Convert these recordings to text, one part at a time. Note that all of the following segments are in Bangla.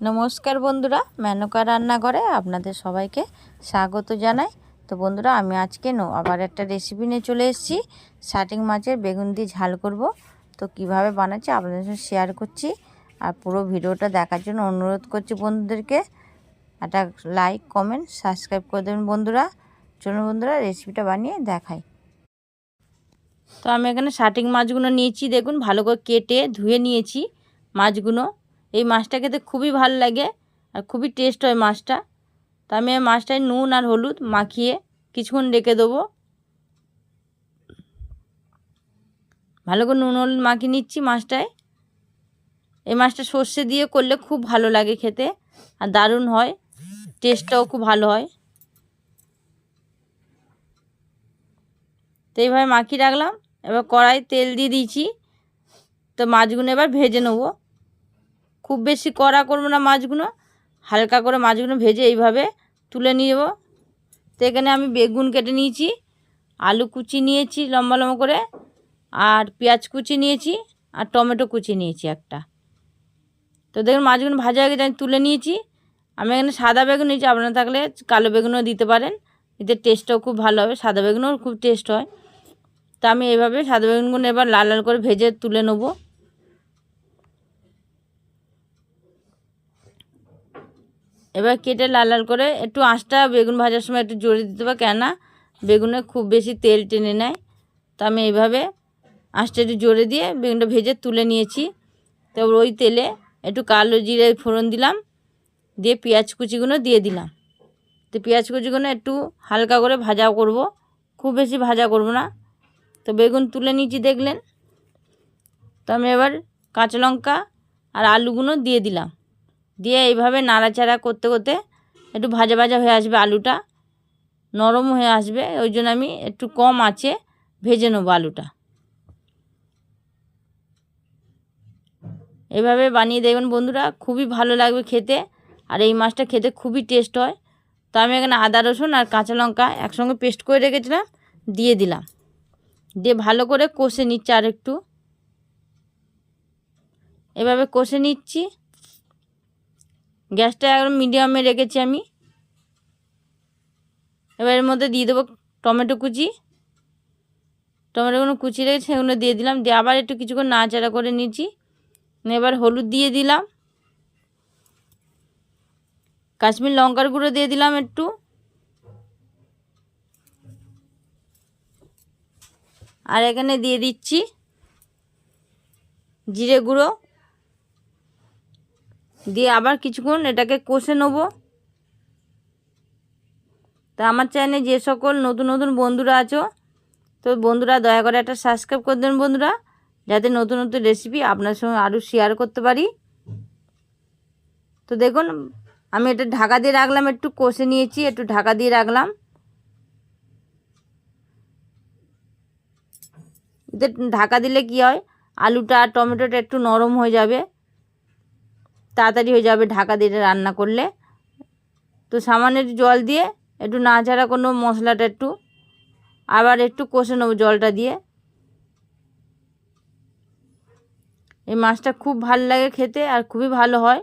নমস্কার বন্ধুরা, মেনকা রান্নাঘরে আপনাদের সবাইকে স্বাগত জানাই। তো বন্ধুরা, আমি আজকে নো আবার একটা রেসিপি নিয়ে চলে এসেছি। শাটিং মাছের বেগুন দিয়ে ঝাল করব। তো কীভাবে বানাচ্ছি আপনাদের সঙ্গে শেয়ার করছি। আর পুরো ভিডিওটা দেখার জন্য অনুরোধ করছি বন্ধুদেরকে। একটা লাইক কমেন্ট সাবস্ক্রাইব করে দেবেন বন্ধুরা। চলুন বন্ধুরা রেসিপিটা বানিয়ে দেখাই। তো আমি এখানে শাটিং মাছগুলো নিয়েছি, দেখুন ভালো করে কেটে ধুয়ে নিয়েছি মাছগুলো। এই মাছটা খেতে খুবই ভালো লাগে আর খুবই টেস্ট হয় মাছটা। তো আমি এই মাছটায় নুন আর হলুদ মাখিয়ে কিছুক্ষণ রেখে দেবো। ভালো করে নুন হলুদ মাখিয়ে নিচ্ছি মাছটায়। এই মাছটা সর্ষে দিয়ে করলে খুব ভালো লাগে খেতে আর দারুণ হয় টেস্টটাও খুব ভালো হয়। তো এইভাবে মাখিয়ে রাখলাম, এবার কড়াই তেল দিয়ে দিয়েছি। তো মাছগুলো এবার ভেজে নেব। খুব বেশি কড়া করব না মাছগুলো, হালকা করে মাছগুলো ভেজে এইভাবে তুলে নিব। তো এখানে আমি বেগুন কেটে নিয়েছি, আলু কুচি নিয়েছি লম্বা লম্বা করে, আর পেঁয়াজ কুচি নিয়েছি, আর টমেটো কুচি নিয়েছি একটা। তো দেখুন মাছগুলো ভাজা হয়ে গেছে, আমি তুলে নিয়েছি। আমি এখানে সাদা বেগুন নিয়েছি, আপনারা থাকলে কালো বেগুনও দিতে পারেন। এতে টেস্টটাও খুব ভালো হবে, সাদা বেগুনও খুব টেস্ট হয়। তা আমি এইভাবে সাদা বেগুনগুলো এবার লাল লাল করে ভেজে তুলে নেব। এবার কেটে লাল লাল করে একটু আঁচটা বেগুন ভাজার সময় একটু জোরে দিতে হবে, কেননা বেগুনে খুব বেশি তেল টেনে নেয়। তো আমি এইভাবে আঁচটা একটু জোরে দিয়ে বেগুনটা ভেজে তুলে নিয়েছি। তারপর ওই তেলে একটু কালো জিরে ফোড়ন দিলাম, দিয়ে পেঁয়াজ কুচিগুলো দিয়ে দিলাম। তো পেঁয়াজ কুচিগুলো একটু হালকা করে ভাজা করব, খুব বেশি ভাজা করব না। তো বেগুন তুলে নিয়েছি, দেখলেন? তো আমি এবার কাঁচা লঙ্কা আর আলুগুলো দিয়ে দিলাম। দিয়ে এইভাবে নাড়াচাড়া করতে করতে একটু ভাজা ভাজা হয়ে আসবে আলুটা, নরম হয়ে আসবে, ওই জন্য আমি একটু কম আছে ভেজে নেব আলুটা। এভাবে বানিয়ে দেখবেন বন্ধুরা, খুবই ভালো লাগবে খেতে, আর এই মাছটা খেতে খুবই টেস্ট হয়। তো আমি এখানে আদা, রসুন আর কাঁচা লঙ্কা একসঙ্গে পেস্ট করে রেখেছিলাম, দিয়ে দিলাম। দিয়ে ভালো করে কষে নিচ্ছি আর একটু এভাবে কষে নিচ্ছি। গ্যাসটা একদম মিডিয়ামে রেখেছি আমি। এবার এর মধ্যে দিয়ে দেবো টমেটো কুচি। টমেটোগুলো কুচি রেখেছি সেগুলো দিয়ে দিলাম, দিয়ে আবার একটু কিছুক্ষণ নাড়াচাড়া করে নিচ্ছি। এবার হলুদ দিয়ে দিলাম। কাশ্মীর লঙ্কার গুঁড়ো দিয়ে দিলাম একটু। আর এখানে দিয়ে দিচ্ছি জিরে গুঁড়ো। দিয়ে আবার কিছুক্ষণ এটাকে কষে নেব। তা আমার চ্যানেলে যে সকল নতুন নতুন বন্ধুরা আছো, তো বন্ধুরা দয়া করে একটা সাবস্ক্রাইব করে দেবেন বন্ধুরা, যাতে নতুন নতুন রেসিপি আপনার সঙ্গে আরও শেয়ার করতে পারি। তো দেখুন, আমি এটা ঢাকা দিয়ে রাখলাম, একটু কষে নিয়েছি, একটু ঢাকা দিয়ে রাখলাম। ঢাকা দিলে কি হয়, আলুটা টমেটোটা একটু নরম হয়ে যাবে। তাড়াতাড়ি হয়ে যাবে ঢাকা দিয়ে রান্না করলে। তো সামান্য একটু জল দিয়ে, একটু নাড়াচাড়া কোনো মশলাটা একটু। আবার একটু কষে নেব জলটা দিয়ে। এই মাছটা খুব ভালো লাগে খেতে আর খুবই ভালো হয়।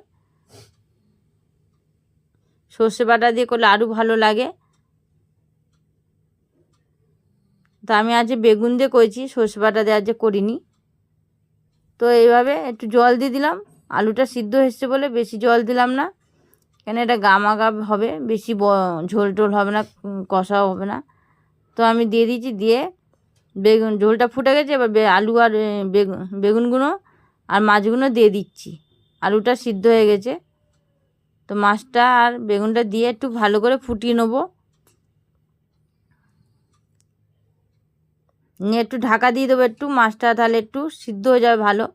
সর্ষে বাটা দিয়ে করলে আরও ভালো লাগে। তা আমি আজ বেগুন দিয়ে করেছি, সর্ষে বাটা দিয়ে আজ করিনি। তো এইভাবে একটু জল দিয়ে দিলাম। আলুটা সিদ্ধ হয়েছে বলে বেশি জল দিলাম না। কেন এটা গামাগা হবে, বেশি ঝোল টোল হবে না কষাও হবে না। তো আমি দিয়ে দিয়েছি, দিয়ে বেগুন, ঝোলটা ফুটে গেছে, এবার আলু আর বেগুন বেগুনগুলো আর মাছগুলো দিয়ে দিচ্ছি। আলুটা সিদ্ধ হয়ে গেছে। তো মাছটা আর বেগুনটা দিয়ে একটু ভালো করে ফুটিয়ে নেব। নিয়ে একটু ঢাকা দিয়ে দেবো একটু, মাছটা তাহলে একটু সিদ্ধ হয়ে যাবে ভালো।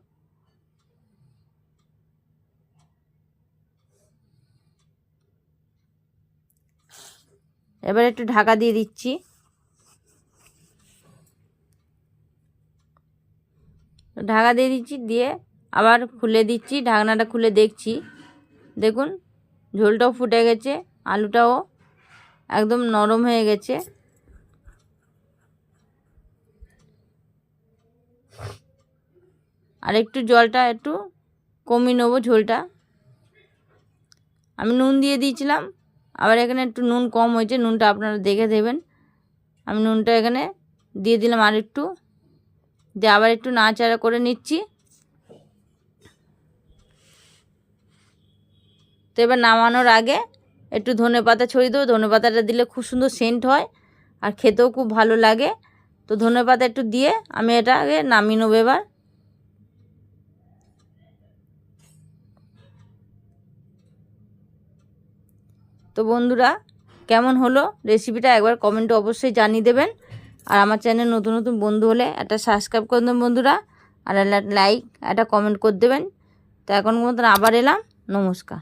এবার একটু ঢাকা দিয়ে দিচ্ছি। ঢাকা দিয়ে দিচ্ছি, দিয়ে আবার খুলে দিচ্ছি, ঢাকনাটা খুলে দেখছি। দেখুন, ঝোলটাও ফুটে গেছে, আলুটাও একদম নরম হয়ে গেছে। আর একটু জলটা একটু কমিয়ে নেব ঝোলটা। আমি নুন দিয়ে দিয়েছিলাম আবার এখানে একটু নুন কম হয়েছে, নুনটা আপনারা দেখে দেবেন। আমি নুনটা এখানে দিয়ে দিলাম আর একটু দিয়ে আবার একটু নাড়াচাড়া করে নিচ্ছি। তো এবার নামানোর আগে একটু ধনে পাতা ছড়িয়ে দেবো। ধনে পাতাটা দিলে খুব সুন্দর সেন্ট হয় আর খেতেও খুব ভালো লাগে। তো ধনে পাতা একটু দিয়ে আমি এটা আগে নামিয়ে নেব এবার। তো বন্ধুরা, কেমন হলো? রেসিপিটা একবার কমেন্টে অবশ্যই জানিয়ে দেবেন। আর আমার চ্যানেল নতুন নতুন বন্ধু হলে একটা সাবস্ক্রাইব করে দেবেন বন্ধুরা। আর লাইক একটা কমেন্ট করে দেবেন। তো এখন মতন আবার এলাম। নমস্কার।